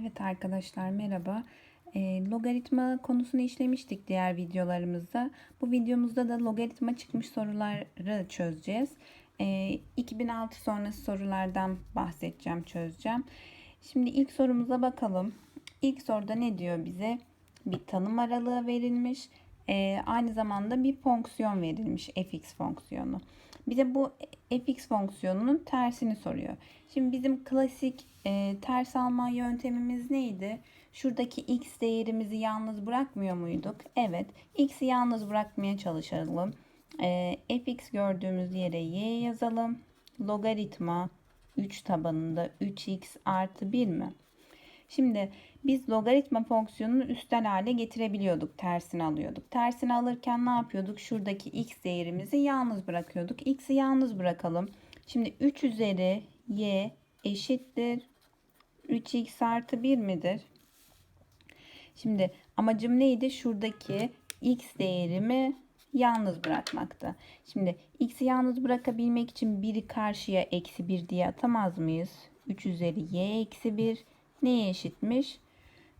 Evet arkadaşlar merhaba. E, logaritma konusunu işlemiştik diğer videolarımızda. Bu videomuzda da logaritma çıkmış soruları çözeceğiz. E, 2006 sonrası sorulardan bahsedeceğim, çözeceğim. Şimdi ilk sorumuza bakalım. İlk soruda ne diyor bize? Bir tanım aralığı verilmiş. E, aynı zamanda bir fonksiyon verilmiş. fx fonksiyonu. Bize bu fx fonksiyonunun tersini soruyor. Şimdi bizim klasik e, ters alma yöntemimiz neydi? Şuradaki x değerimizi yalnız bırakmıyor muyduk? Evet. X'i yalnız bırakmaya çalışalım. E, fx gördüğümüz yere y yazalım. Logaritma 3 tabanında 3x artı 1 mi? Şimdi biz logaritma fonksiyonunu üstel hale getirebiliyorduk. Tersini alıyorduk. Tersini alırken ne yapıyorduk? Şuradaki x değerimizi yalnız bırakıyorduk. X'i yalnız bırakalım. Şimdi 3 üzeri y eşittir. 3x artı 1 midir? Şimdi amacım neydi? Şuradaki x değerimi yalnız bırakmakta. Şimdi x'i yalnız bırakabilmek için 1'i karşıya eksi 1 diye atamaz mıyız? 3 üzeri y eksi 1 neye eşitmiş?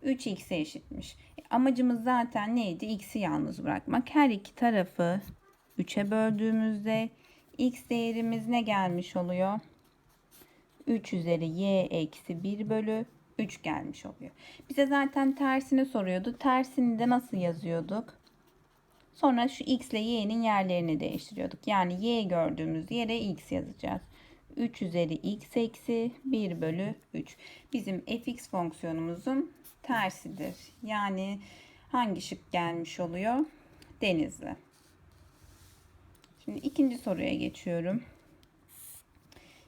3x'e eşitmiş. Amacımız zaten neydi? X'i yalnız bırakmak. Her iki tarafı 3'e böldüğümüzde x değerimiz ne gelmiş oluyor? 3 üzeri y eksi 1 bölü 3 gelmiş oluyor. Bize zaten tersini soruyordu. Tersini de nasıl yazıyorduk? Sonra şu x ile y'nin yerlerini değiştiriyorduk. Yani y gördüğümüz yere x yazacağız. 3 üzeri x eksi 1 bölü 3. Bizim fx fonksiyonumuzun tersidir. Yani hangi şık gelmiş oluyor? Denizli. Şimdi ikinci soruya geçiyorum.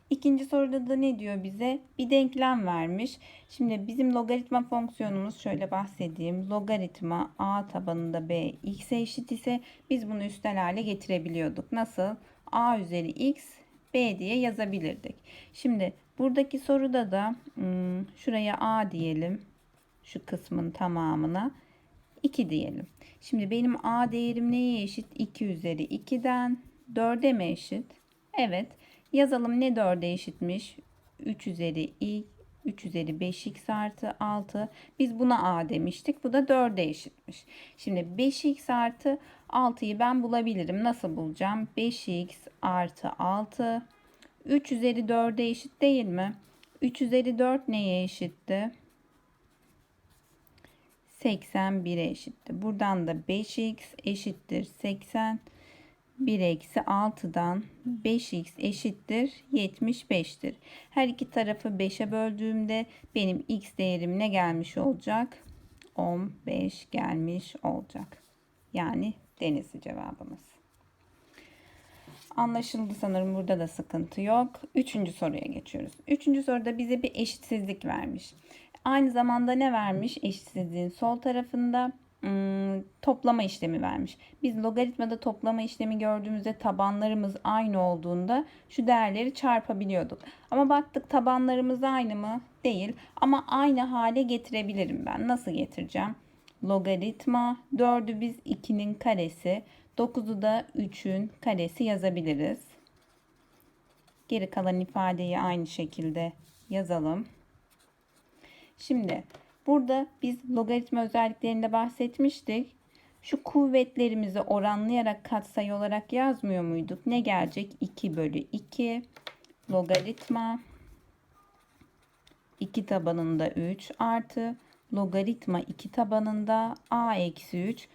İkinci soruda da ne diyor bize? Bir denklem vermiş. Şimdi bizim logaritma fonksiyonumuz şöyle bahsedeyim. Logaritma a tabanında b x'e eşit ise biz bunu üstel hale getirebiliyorduk. Nasıl? a üzeri x b diye yazabilirdik. Şimdi buradaki soruda da hmm, şuraya a diyelim. Şu kısmın tamamına 2 diyelim. Şimdi benim a değerim neye eşit? 2 üzeri 2'den 4'e mi eşit? Evet. Yazalım ne 4'e eşitmiş? 3 üzeri i 3 üzeri 5x artı 6. Biz buna a demiştik. Bu da 4'e eşitmiş. Şimdi 5x artı 6'yı ben bulabilirim. Nasıl bulacağım? 5x artı 6. 3 üzeri 4'e eşit değil mi? 3 üzeri 4 neye eşitti? 81'e eşitti. Buradan da 5x eşittir 80. 1 eksi 6'dan 5x eşittir 75'tir. Her iki tarafı 5'e böldüğümde benim x değerim ne gelmiş olacak? 15 gelmiş olacak. Yani denizli cevabımız. Anlaşıldı sanırım burada da sıkıntı yok. Üçüncü soruya geçiyoruz. Üçüncü soruda bize bir eşitsizlik vermiş. Aynı zamanda ne vermiş? Eşitsizliğin sol tarafında Hmm, toplama işlemi vermiş. Biz logaritmada toplama işlemi gördüğümüzde tabanlarımız aynı olduğunda şu değerleri çarpabiliyorduk. Ama baktık tabanlarımız aynı mı? Değil. Ama aynı hale getirebilirim ben. Nasıl getireceğim? Logaritma 4'ü biz 2'nin karesi, 9'u da 3'ün karesi yazabiliriz. Geri kalan ifadeyi aynı şekilde yazalım. Şimdi Burada biz logaritma özelliklerinde bahsetmiştik. Şu kuvvetlerimizi oranlayarak katsayı olarak yazmıyor muyduk? Ne gelecek? 2 bölü 2 logaritma 2 tabanında 3 artı logaritma 2 tabanında a eksi 3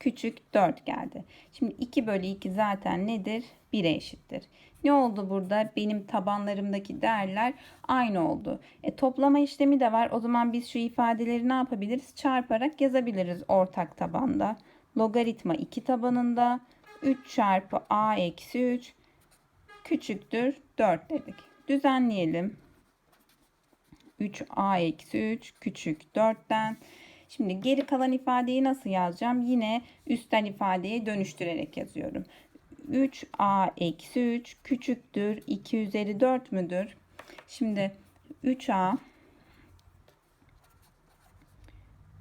küçük 4 geldi. Şimdi 2 bölü 2 zaten nedir? 1'e eşittir. Ne oldu burada? Benim tabanlarımdaki değerler aynı oldu. E, toplama işlemi de var. O zaman biz şu ifadeleri ne yapabiliriz? Çarparak yazabiliriz ortak tabanda. Logaritma 2 tabanında 3 çarpı a eksi 3 küçüktür 4 dedik. Düzenleyelim. 3a eksi 3 küçük 4'ten Şimdi geri kalan ifadeyi nasıl yazacağım? Yine üstten ifadeye dönüştürerek yazıyorum. 3a eksi 3 küçüktür 2 üzeri 4 müdür? Şimdi 3a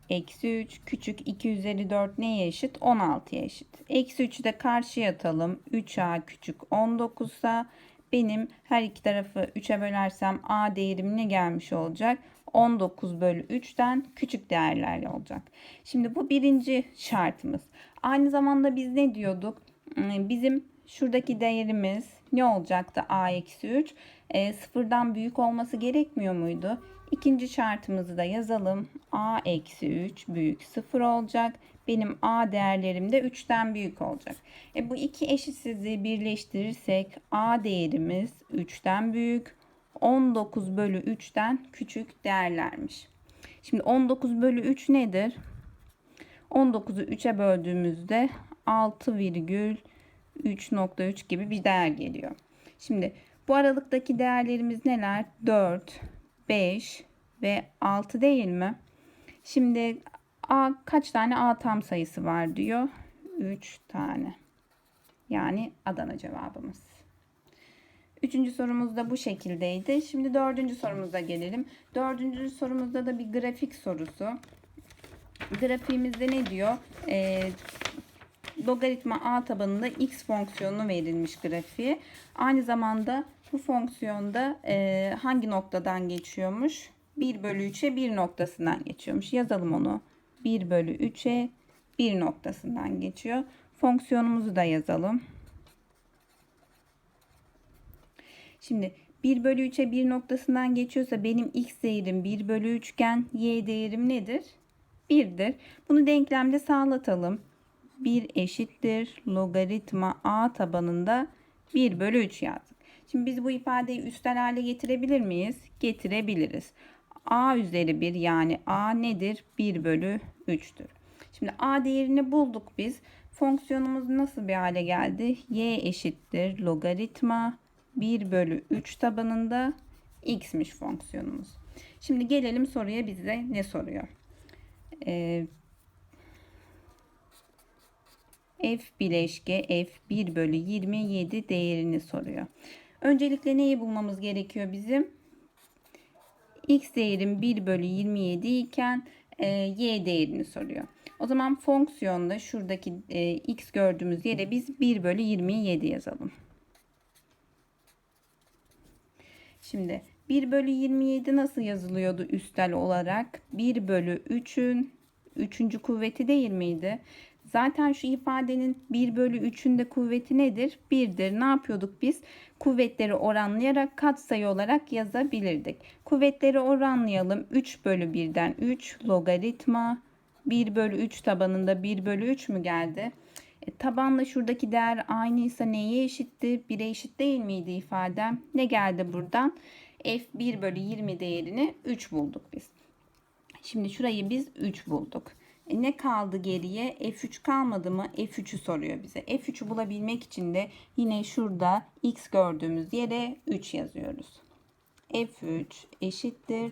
eksi 3 küçük 2 üzeri 4 neye eşit? 16'ya eşit. Eksi 3'ü de karşıya atalım. 3a küçük 19 ise benim her iki tarafı 3'e bölersem a değerim ne gelmiş olacak? 19 bölü 3'ten küçük değerlerle olacak. Şimdi bu birinci şartımız. Aynı zamanda biz ne diyorduk? Hmm, Bizim şuradaki değerimiz ne olacaktı? a eksi 3. E, sıfırdan büyük olması gerekmiyor muydu? İkinci şartımızı da yazalım. a eksi 3 büyük 0 olacak. Benim a değerlerim de 3'ten büyük olacak. E, bu iki eşitsizliği birleştirirsek a değerimiz 3'ten büyük. 19 bölü 3'ten küçük değerlermiş. Şimdi 19 bölü 3 nedir? 19'u 3'e böldüğümüzde 6,3.3 gibi bir değer geliyor. Şimdi bu aralıktaki değerlerimiz neler? 4, 5 ve 6 değil mi? Şimdi A kaç tane A tam sayısı var diyor? 3 tane. Yani Adana cevabımız. Üçüncü sorumuz da bu şekildeydi. Şimdi dördüncü sorumuza gelelim. Dördüncü sorumuzda da bir grafik sorusu. Grafiğimizde ne diyor? Ee, logaritma a tabanında x fonksiyonu verilmiş grafiği. Aynı zamanda bu fonksiyonda e, hangi noktadan geçiyormuş? 1 bölü 3'e 1 noktasından geçiyormuş. Yazalım onu. 1 bölü 3'e 1 noktasından geçiyor. Fonksiyonumuzu da yazalım. Şimdi 1 bölü 3'e 1 noktasından geçiyorsa benim x değerim 1 bölü 3 iken y değerim nedir? 1'dir. Bunu denklemde sağlatalım. 1 eşittir logaritma a tabanında 1 bölü 3 yazdık. Şimdi biz bu ifadeyi üstel hale getirebilir miyiz? Getirebiliriz. a üzeri 1 yani a nedir? 1 bölü 3'tür. Şimdi a değerini bulduk biz. Fonksiyonumuz nasıl bir hale geldi? y eşittir logaritma 1 bölü 3 tabanında x'miş fonksiyonumuz. Şimdi gelelim soruya bize ne soruyor? Ee, f bileşke f 1 bölü 27 değerini soruyor. Öncelikle neyi bulmamız gerekiyor bizim? x değerim 1 bölü 27 iken e, y değerini soruyor. O zaman fonksiyonda şuradaki e, x gördüğümüz yere biz 1 bölü 27 yazalım. Şimdi 1 bölü 27 nasıl yazılıyordu üstel olarak? 1 bölü 3'ün 3. kuvveti değil miydi? Zaten şu ifadenin 1 bölü 3'ün de kuvveti nedir? 1'dir. Ne yapıyorduk biz? Kuvvetleri oranlayarak katsayı olarak yazabilirdik. Kuvvetleri oranlayalım. 3 bölü 1'den 3 logaritma 1 bölü 3 tabanında 1 bölü 3 mü geldi? Tabanla şuradaki değer aynıysa neye eşitti? 1'e eşit değil miydi ifadem? Ne geldi buradan? F1 bölü 20 değerini 3 bulduk biz. Şimdi şurayı biz 3 bulduk. E ne kaldı geriye? F3 kalmadı mı? F3'ü soruyor bize. F3'ü bulabilmek için de yine şurada x gördüğümüz yere 3 yazıyoruz. F3 eşittir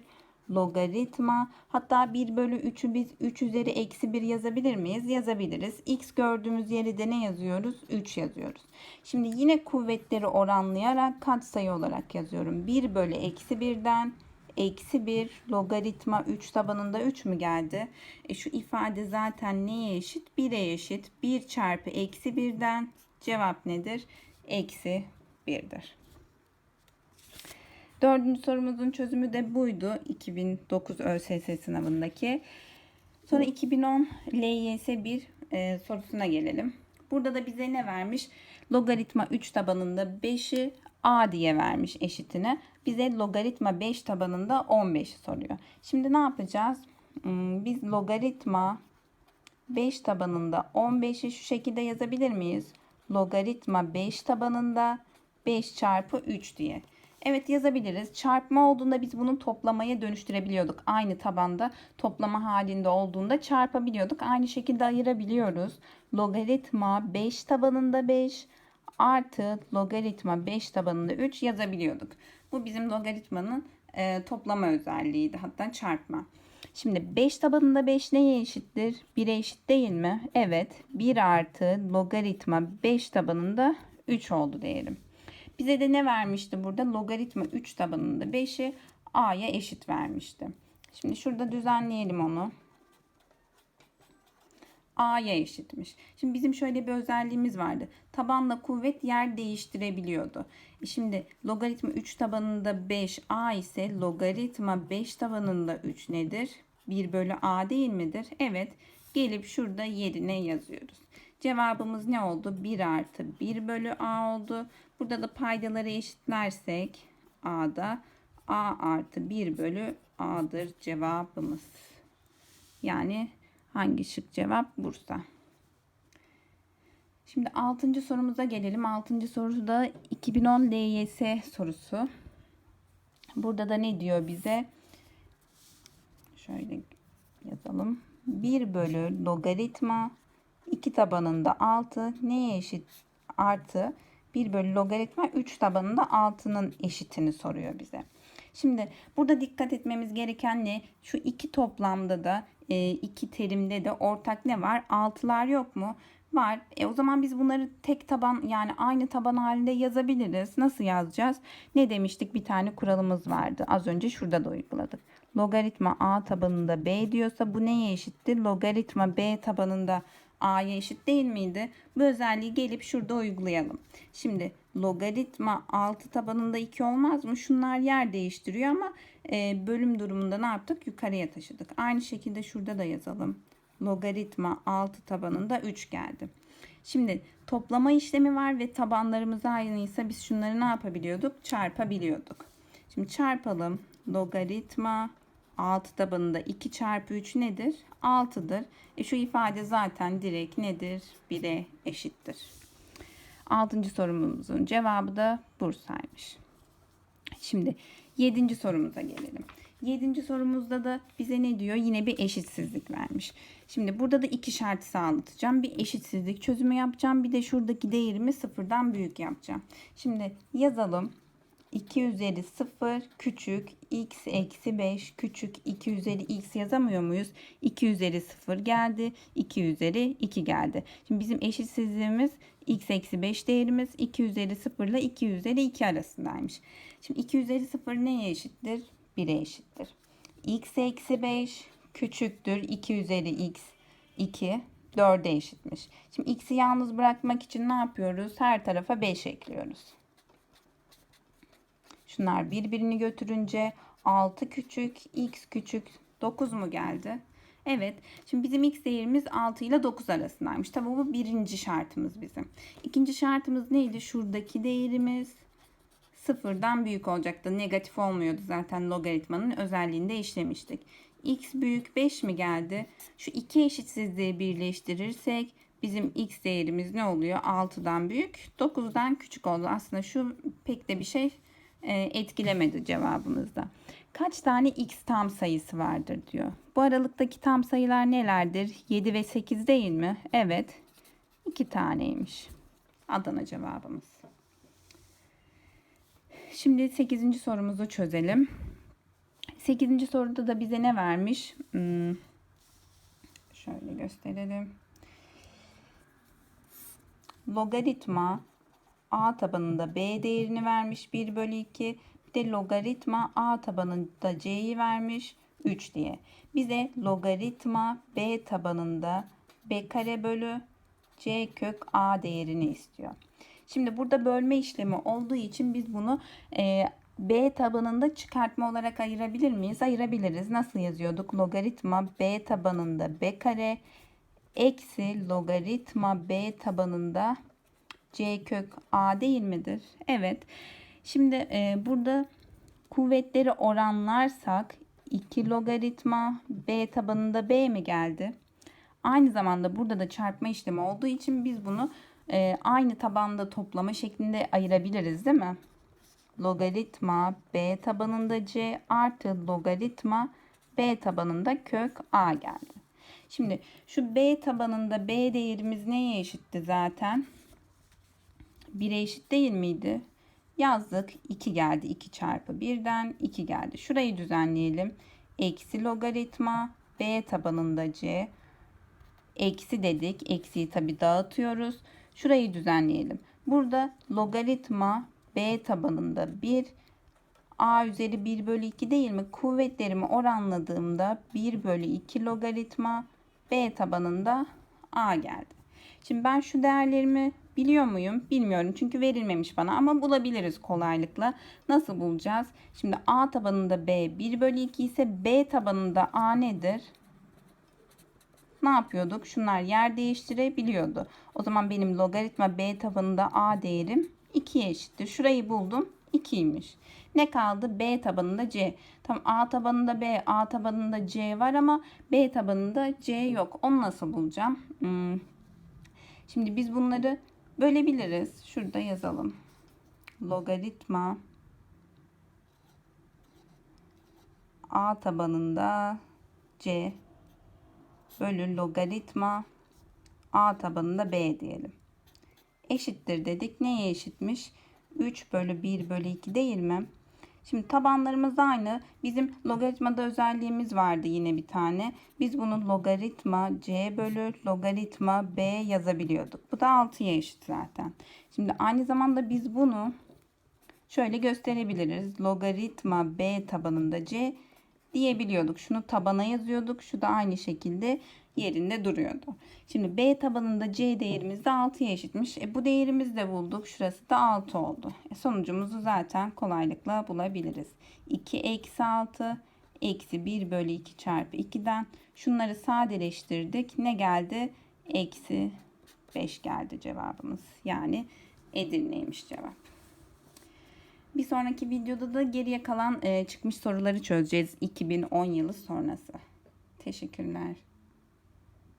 logaritma hatta 1 bölü 3'ü biz 3 üzeri eksi 1 yazabilir miyiz? Yazabiliriz. X gördüğümüz yere de ne yazıyoruz? 3 yazıyoruz. Şimdi yine kuvvetleri oranlayarak katsayı olarak yazıyorum. 1 bölü eksi 1'den eksi 1 logaritma 3 tabanında 3 mü geldi? E şu ifade zaten neye eşit? 1'e eşit. 1 çarpı eksi 1'den cevap nedir? Eksi 1'dir. Dördüncü sorumuzun çözümü de buydu. 2009 ÖSS sınavındaki. Sonra 2010 LYS 1 e, sorusuna gelelim. Burada da bize ne vermiş? Logaritma 3 tabanında 5'i a diye vermiş eşitine. Bize logaritma 5 tabanında 15'i soruyor. Şimdi ne yapacağız? Hmm, Biz logaritma 5 tabanında 15'i şu şekilde yazabilir miyiz? Logaritma 5 tabanında 5 çarpı 3 diye. Evet yazabiliriz. Çarpma olduğunda biz bunu toplamaya dönüştürebiliyorduk. Aynı tabanda toplama halinde olduğunda çarpabiliyorduk. Aynı şekilde ayırabiliyoruz. Logaritma 5 tabanında 5 artı logaritma 5 tabanında 3 yazabiliyorduk. Bu bizim logaritmanın e, toplama özelliğiydi. Hatta çarpma. Şimdi 5 tabanında 5 neye eşittir? 1'e eşit değil mi? Evet. 1 artı logaritma 5 tabanında 3 oldu diyelim. Bize de ne vermişti burada? Logaritma 3 tabanında 5'i a'ya eşit vermişti. Şimdi şurada düzenleyelim onu. A'ya eşitmiş. Şimdi bizim şöyle bir özelliğimiz vardı. Tabanla kuvvet yer değiştirebiliyordu. E Şimdi logaritma 3 tabanında 5 A ise logaritma 5 tabanında 3 nedir? 1 bölü A değil midir? Evet. Gelip şurada yerine yazıyoruz. Cevabımız ne oldu? 1 artı 1 bölü A oldu. Burada da paydaları eşitlersek A'da A artı 1 bölü A'dır cevabımız. Yani hangi şık cevap? Bursa. Şimdi 6. sorumuza gelelim. 6. sorusu da 2010 LYS sorusu. Burada da ne diyor bize? Şöyle yazalım. 1 bölü logaritma 2 tabanında 6 neye eşit? Artı 1 bölü logaritma 3 tabanında 6'nın eşitini soruyor bize. Şimdi burada dikkat etmemiz gereken ne? Şu iki toplamda da e, iki terimde de ortak ne var? Altılar yok mu? Var. E o zaman biz bunları tek taban yani aynı taban halinde yazabiliriz. Nasıl yazacağız? Ne demiştik? Bir tane kuralımız vardı. Az önce şurada da uyguladık. Logaritma a tabanında b diyorsa bu neye eşittir? Logaritma b tabanında a'ya eşit değil miydi? Bu özelliği gelip şurada uygulayalım. Şimdi logaritma 6 tabanında 2 olmaz mı? Şunlar yer değiştiriyor ama e, bölüm durumunda ne yaptık? Yukarıya taşıdık. Aynı şekilde şurada da yazalım. Logaritma 6 tabanında 3 geldi. Şimdi toplama işlemi var ve tabanlarımız aynıysa biz şunları ne yapabiliyorduk? Çarpabiliyorduk. Şimdi çarpalım. Logaritma 6 tabanında 2 çarpı 3 nedir? 6'dır. E şu ifade zaten direkt nedir? 1'e eşittir. 6. sorumuzun cevabı da Bursa'ymış. Şimdi 7. sorumuza gelelim. 7. sorumuzda da bize ne diyor? Yine bir eşitsizlik vermiş. Şimdi burada da iki şart sağlatacağım. Bir eşitsizlik çözümü yapacağım. Bir de şuradaki değerimi sıfırdan büyük yapacağım. Şimdi yazalım. 2 üzeri 0 küçük x eksi 5 küçük 2 üzeri x yazamıyor muyuz? 2 üzeri 0 geldi. 2 üzeri 2 geldi. Şimdi bizim eşitsizliğimiz x eksi 5 değerimiz 2 üzeri 0 ile 2 üzeri 2 arasındaymış. Şimdi 2 üzeri 0 neye eşittir? 1'e eşittir. x eksi 5 küçüktür 2 üzeri x 2 4'e eşitmiş. Şimdi x'i yalnız bırakmak için ne yapıyoruz? Her tarafa 5 ekliyoruz. Şunlar birbirini götürünce 6 küçük, x küçük 9 mu geldi? Evet. Şimdi bizim x değerimiz 6 ile 9 arasındaymış. Tabii bu birinci şartımız bizim. İkinci şartımız neydi? Şuradaki değerimiz sıfırdan büyük olacaktı. Negatif olmuyordu zaten logaritmanın özelliğinde işlemiştik. x büyük 5 mi geldi? Şu iki eşitsizliği birleştirirsek bizim x değerimiz ne oluyor? 6'dan büyük, 9'dan küçük oldu. Aslında şu pek de bir şey etkilemedi cevabımızda. Kaç tane x tam sayısı vardır diyor. Bu aralıktaki tam sayılar nelerdir? 7 ve 8 değil mi? Evet. 2 taneymiş. Adana cevabımız. Şimdi 8. sorumuzu çözelim. 8. soruda da bize ne vermiş? Hmm. Şöyle gösterelim. Logaritma a tabanında b değerini vermiş 1 bölü 2. Bir de logaritma a tabanında c'yi vermiş 3 diye. Bize logaritma b tabanında b kare bölü c kök a değerini istiyor. Şimdi burada bölme işlemi olduğu için biz bunu e, b tabanında çıkartma olarak ayırabilir miyiz? Ayırabiliriz. Nasıl yazıyorduk? Logaritma b tabanında b kare eksi logaritma b tabanında c kök a değil midir? Evet. Şimdi e, burada kuvvetleri oranlarsak 2 logaritma b tabanında b mi geldi? Aynı zamanda burada da çarpma işlemi olduğu için biz bunu e, aynı tabanda toplama şeklinde ayırabiliriz değil mi? Logaritma b tabanında c artı logaritma b tabanında kök a geldi. Şimdi şu b tabanında b değerimiz neye eşitti zaten? 1'e eşit değil miydi? Yazdık 2 geldi 2 çarpı 1'den 2 geldi. Şurayı düzenleyelim. Eksi logaritma b tabanında c eksi dedik. Eksiyi tabi dağıtıyoruz. Şurayı düzenleyelim. Burada logaritma b tabanında 1 a üzeri 1 bölü 2 değil mi? Kuvvetlerimi oranladığımda 1 bölü 2 logaritma b tabanında A geldi. Şimdi ben şu değerlerimi biliyor muyum? Bilmiyorum çünkü verilmemiş bana ama bulabiliriz kolaylıkla. Nasıl bulacağız? Şimdi A tabanında B 1 bölü 2 ise B tabanında A nedir? Ne yapıyorduk? Şunlar yer değiştirebiliyordu. O zaman benim logaritma B tabanında A değerim 2'ye eşittir. Şurayı buldum. 2'ymiş. Ne kaldı? B tabanında C. Tamam A tabanında B, A tabanında C var ama B tabanında C yok. Onu nasıl bulacağım? Hmm. Şimdi biz bunları bölebiliriz. Şurada yazalım. Logaritma A tabanında C bölü logaritma A tabanında B diyelim. Eşittir dedik. Neye eşitmiş? 3 bölü 1 bölü 2 değil mi? Şimdi tabanlarımız aynı. Bizim logaritmada özelliğimiz vardı yine bir tane. Biz bunu logaritma c bölü logaritma b yazabiliyorduk. Bu da 6'ya eşit zaten. Şimdi aynı zamanda biz bunu şöyle gösterebiliriz. Logaritma b tabanında c diyebiliyorduk. Şunu tabana yazıyorduk. Şu da aynı şekilde yerinde duruyordu. Şimdi B tabanında C değerimiz de 6'ya eşitmiş. E, bu değerimizi de bulduk. Şurası da 6 oldu. E, sonucumuzu zaten kolaylıkla bulabiliriz. 2 eksi 6 eksi 1 bölü 2 çarpı 2'den şunları sadeleştirdik. Ne geldi? Eksi 5 geldi cevabımız. Yani Edirne'ymiş cevap. Bir sonraki videoda da geriye kalan e, çıkmış soruları çözeceğiz 2010 yılı sonrası. Teşekkürler.